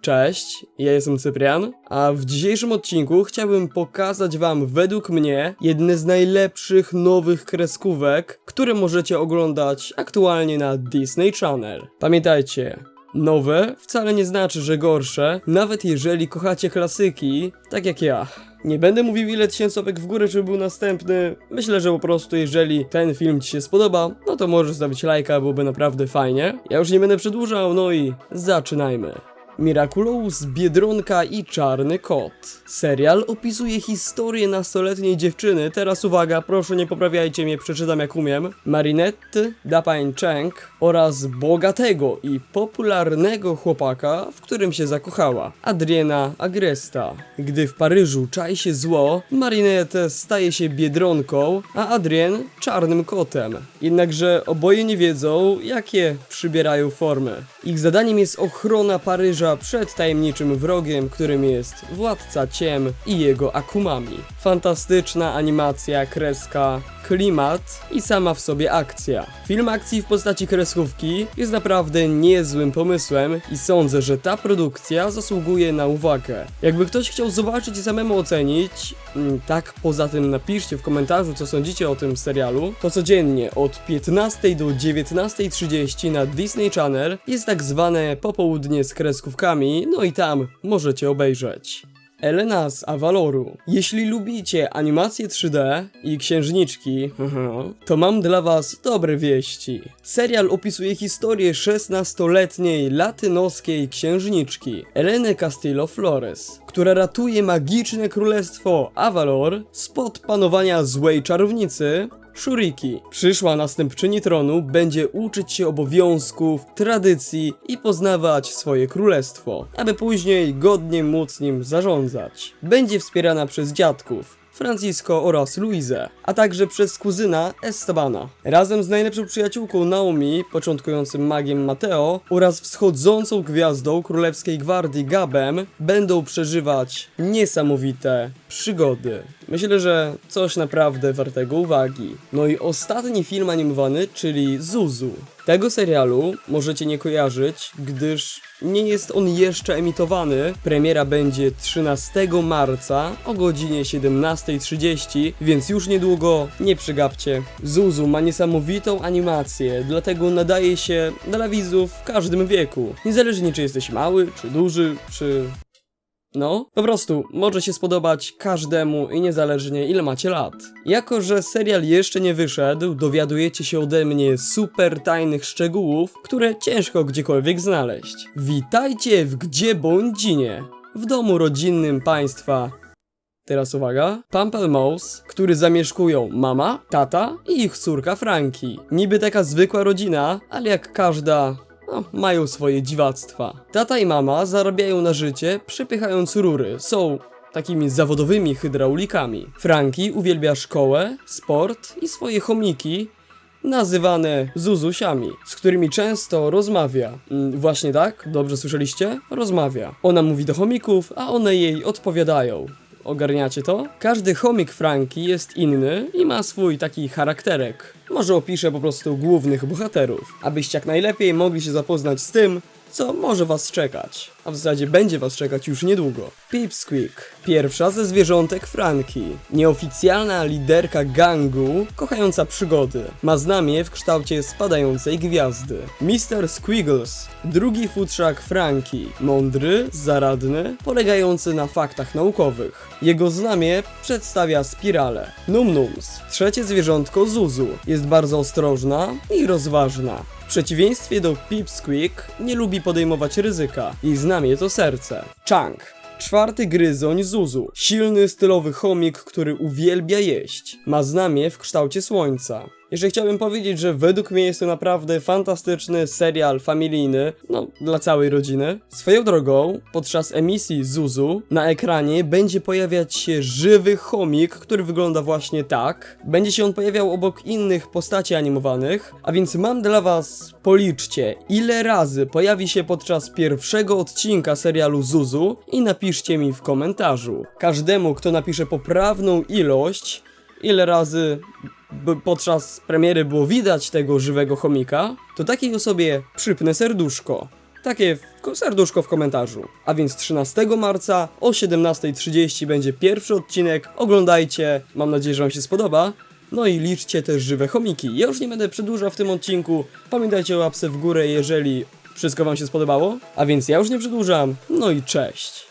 Cześć, ja jestem Cyprian, a w dzisiejszym odcinku chciałbym pokazać wam według mnie jedne z najlepszych nowych kreskówek, które możecie oglądać aktualnie na Disney Channel. Pamiętajcie, nowe wcale nie znaczy, że gorsze, nawet jeżeli kochacie klasyki, tak jak ja. Nie będę mówił ile tysięcy łapek w górę, żeby był następny. Myślę, że po prostu jeżeli ten film ci się spodoba, no to możesz zostawić lajka, byłoby naprawdę fajnie. Ja już nie będę przedłużał, no i zaczynajmy. Miraculous, Biedronka i Czarny Kot. Serial opisuje historię nastoletniej dziewczyny, teraz uwaga, proszę nie poprawiajcie mnie, przeczytam jak umiem, Marinette Dapain Cheng oraz bogatego i popularnego chłopaka, w którym się zakochała, Adriena Agresta. Gdy w Paryżu czai się zło, Marinette staje się Biedronką, a Adrien czarnym kotem. Jednakże oboje nie wiedzą, jakie przybierają formy. Ich zadaniem jest ochrona Paryża przed tajemniczym wrogiem, którym jest Władca Ciem i jego Akumami. Fantastyczna animacja, kreska, klimat i sama w sobie akcja. Film akcji w postaci kreskówki jest naprawdę niezłym pomysłem i sądzę, że ta produkcja zasługuje na uwagę. Jakby ktoś chciał zobaczyć i samemu ocenić, tak poza tym napiszcie w komentarzu co sądzicie o tym serialu, to codziennie od 15 do 19.30 na Disney Channel jest tak zwane popołudnie z kreskówkami, no i tam możecie obejrzeć. Elena z Avaloru. Jeśli lubicie animacje 3D i księżniczki, to mam dla was dobre wieści. Serial opisuje historię 16-letniej latynoskiej księżniczki Eleny Castillo Flores, która ratuje magiczne królestwo Avalor spod panowania złej czarownicy Shuriki. Przyszła następczyni tronu będzie uczyć się obowiązków, tradycji i poznawać swoje królestwo, aby później godnie móc nim zarządzać. Będzie wspierana przez dziadków, Francisco oraz Luizę, a także przez kuzyna Estabana. Razem z najlepszą przyjaciółką Naomi, początkującym magiem Mateo oraz wschodzącą gwiazdą Królewskiej Gwardii Gabem będą przeżywać niesamowite przygody. Myślę, że coś naprawdę wartego uwagi. No i ostatni film animowany, czyli Zuzu. Tego serialu możecie nie kojarzyć, gdyż nie jest on jeszcze emitowany. Premiera będzie 13 marca o godzinie 17.30, więc już niedługo nie przegapcie. Zuzu ma niesamowitą animację, dlatego nadaje się dla widzów w każdym wieku. Niezależnie czy jesteś mały, czy duży, czy no, po prostu może się spodobać każdemu i niezależnie ile macie lat. Jako, że serial jeszcze nie wyszedł, dowiadujecie się ode mnie super tajnych szczegółów, które ciężko gdziekolwiek znaleźć. Witajcie w Gdzie Bądzinie, w domu rodzinnym państwa. Teraz uwaga, Pampelmouse, który zamieszkują mama, tata i ich córka Franki. Niby taka zwykła rodzina, ale jak każda no, mają swoje dziwactwa. Tata i mama zarabiają na życie, przepychając rury. Są takimi zawodowymi hydraulikami. Franki uwielbia szkołę, sport i swoje chomiki, nazywane Zuzusiami, z którymi często rozmawia. Mm, właśnie tak, dobrze słyszeliście? Rozmawia. Ona mówi do chomików, a one jej odpowiadają. Ogarniacie to? Każdy chomik Franki jest inny i ma swój taki charakterek. Może opiszę po prostu głównych bohaterów, abyście jak najlepiej mogli się zapoznać z tym, co może was czekać, a w zasadzie będzie was czekać już niedługo. Pipsqueak, pierwsza ze zwierzątek Franki, nieoficjalna liderka gangu, kochająca przygody, ma znamie w kształcie spadającej gwiazdy. Mr. Squiggles, drugi futrzak Franki, mądry, zaradny, polegający na faktach naukowych. Jego znamie przedstawia spiralę. Num-Nums, trzecie zwierzątko Zuzu, jest bardzo ostrożna i rozważna. Przeciwieństwie do Pipsqueak nie lubi podejmować ryzyka. Jej znamie to serce. Chang. Czwarty gryzoń Zuzu. Silny, stylowy chomik, który uwielbia jeść. Ma znamie w kształcie słońca. Jeszcze chciałbym powiedzieć, że według mnie jest to naprawdę fantastyczny serial familijny, no, dla całej rodziny. Swoją drogą, podczas emisji Zuzu na ekranie będzie pojawiać się żywy chomik, który wygląda właśnie tak. Będzie się on pojawiał obok innych postaci animowanych, a więc mam dla was, policzcie, ile razy pojawi się podczas pierwszego odcinka serialu Zuzu i napiszcie mi w komentarzu. Każdemu, kto napisze poprawną ilość, ile razy podczas premiery było widać tego żywego chomika, to takiej osobie przypnę serduszko. takie serduszko w komentarzu. A więc 13 marca o 17.30 będzie pierwszy odcinek. Oglądajcie, mam nadzieję, że Wam się spodoba. No i liczcie też żywe chomiki. Ja już nie będę przedłużał w tym odcinku. Pamiętajcie o łapce w górę, jeżeli wszystko Wam się spodobało. A więc ja już nie przedłużam. No i cześć.